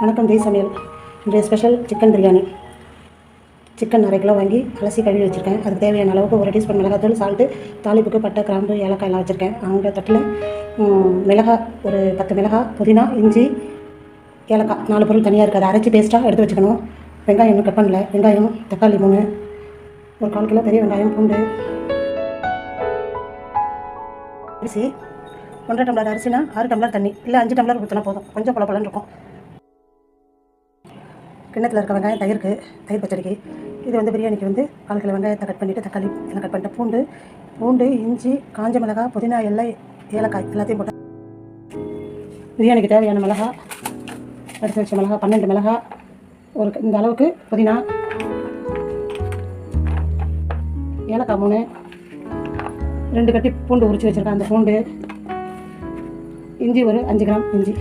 வணக்கம் ஜெய் சமையல். இன்றைய ஸ்பெஷல் சிக்கன் பிரியாணி சிக்கன் அரை கிலோ வாங்கி அலசி கழுவி வச்சுருக்கேன். அதுக்கு தேவையான அளவுக்கு ஒரு டீஸ்பூன் மிளகாத்தூள் சால்ட்டு தாளிப்புக்கு பட்டை கிராம்பு ஏலக்காய் எல்லாம் வச்சுருக்கேன். அவங்க தட்டில் மிளகாய் ஒரு பத்து மிளகாய் புதினா இஞ்சி ஏலக்காய் நாலு பொருள் தனியாக இருக்குது அதை அரைச்சி பேஸ்ட்டாக எடுத்து வச்சுக்கணும். வெங்காயம் இன்னும் கட் பண்ணல. வெங்காயம் தக்காளி மூணு ஒரு கால் கிலோ பெரிய வெங்காயம் பூண்டு. அரிசி ஒன்றரை டம்ளர் அரிசினா ஆறு டம்ளர் தண்ணி. இல்லை அஞ்சு டம்ளர் ஊற்றினா போதும். கொஞ்சம் பல இருக்கும். கிண்ணத்தில் இருக்க வெங்காயம் தயிருக்கு தயிர் பச்சடிக்கு. இது வந்து பிரியாணிக்கு வந்து கால் கிலோ வெங்காயத்தை கட் பண்ணிவிட்டு தக்காளி எல்லாம் கட் பண்ணிட்டு பூண்டு பூண்டு இஞ்சி காஞ்ச மிளகாய் புதினா எல்லாம் ஏலக்காய் எல்லாத்தையும் போட்டு பிரியாணிக்கு தேவையான மிளகா எடுத்து வச்ச மிளகா பன்னெண்டு மிளகாய் ஒரு இந்த அளவுக்கு புதினா ஏலக்காய் மூணு ரெண்டு கட்டி பூண்டு உரிச்சு வச்சுருக்கேன். அந்த பூண்டு இஞ்சி ஒரு அஞ்சு கிராம் இஞ்சி.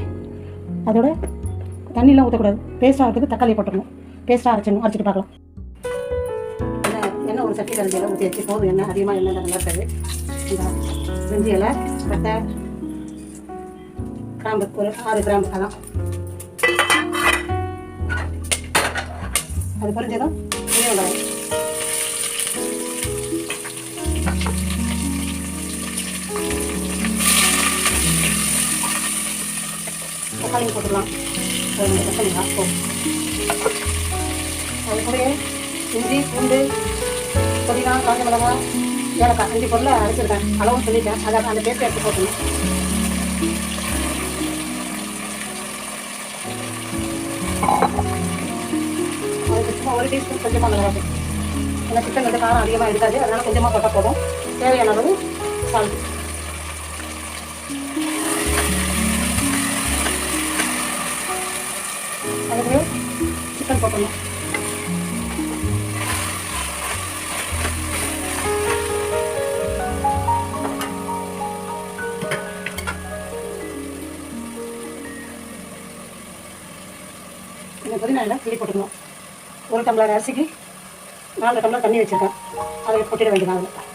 அதோட தண்ணிலாம் ஊற்றக்கூடாது பேஸ்ட் ஆகிறதுக்கு தக்காளி போட்டுடணும் பேஸ்ட்டாக அரைச்சிடணும். அரைச்சிட்டு பார்க்கலாம். எண்ணெய் ஒரு சட்டி கரண்டி எல்லாம் ஊற்றி வச்சு போதும் எண்ணெய் அதிகமாக எண்ணெய் நல்லா இருக்காது. இந்த வெந்தி இலை பட்டை கிராம்பு ஒரு ஆறு கிராம்பு அதான். அது புரிஞ்சதும் பெரிய வெங்காயம். தக்காளியும் போட்டுக்கலாம். கொஞ்சம் தக்காளி ஆப்போம் அது கூடயே இஞ்சி பூண்டு புதினா காஞ்ச மிளகா ஏலக்காய் அஞ்சு பொருளை அரைச்சிருக்கேன் அளவும் சொல்லிட்டேன் அதை அந்த பேஸ்ட் எடுத்து போட்டு அதுக்கு சும்மா ஒரு டீஸ்பூன் கொஞ்சமாக மிளகாய் ஏன்னா சிக்கன் வந்து காரம் அதிகமாக இருக்காது அதனால் கொஞ்சமாக போட்டால் போதும் தேவையான அளவு சால்ட்டு அதுக்கு சிக்கன் போட்டணும் இந்த புதினா எல்லாம் கிளி போட்டுக்கணும். ஒரு டம்ளர் அரிசிக்கு நாலு டம்ளர் தண்ணி வச்சுருக்கேன். அதை கொட்டிட வேண்டியது அதில்.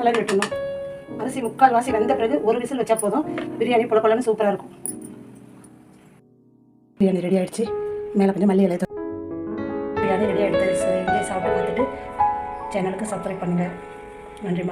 கிளறி விட்டுணும் அரிசி முக்கால் வாசி வெந்த பிறகு ஒரு விசில் வச்சா போதும். பிரியாணி புல சூப்பராக இருக்கும். பிரியாணி ரெடி ஆயிடுச்சு. மேலே கொஞ்சம் மல்லி இலை பிரியாணி ரெடி ஆகிடுச்சு சாப்பிட்டு பார்த்துட்டு சேனலுக்கு சப்ஸ்கிரைப் பண்ணுங்கள் நன்றிம்மா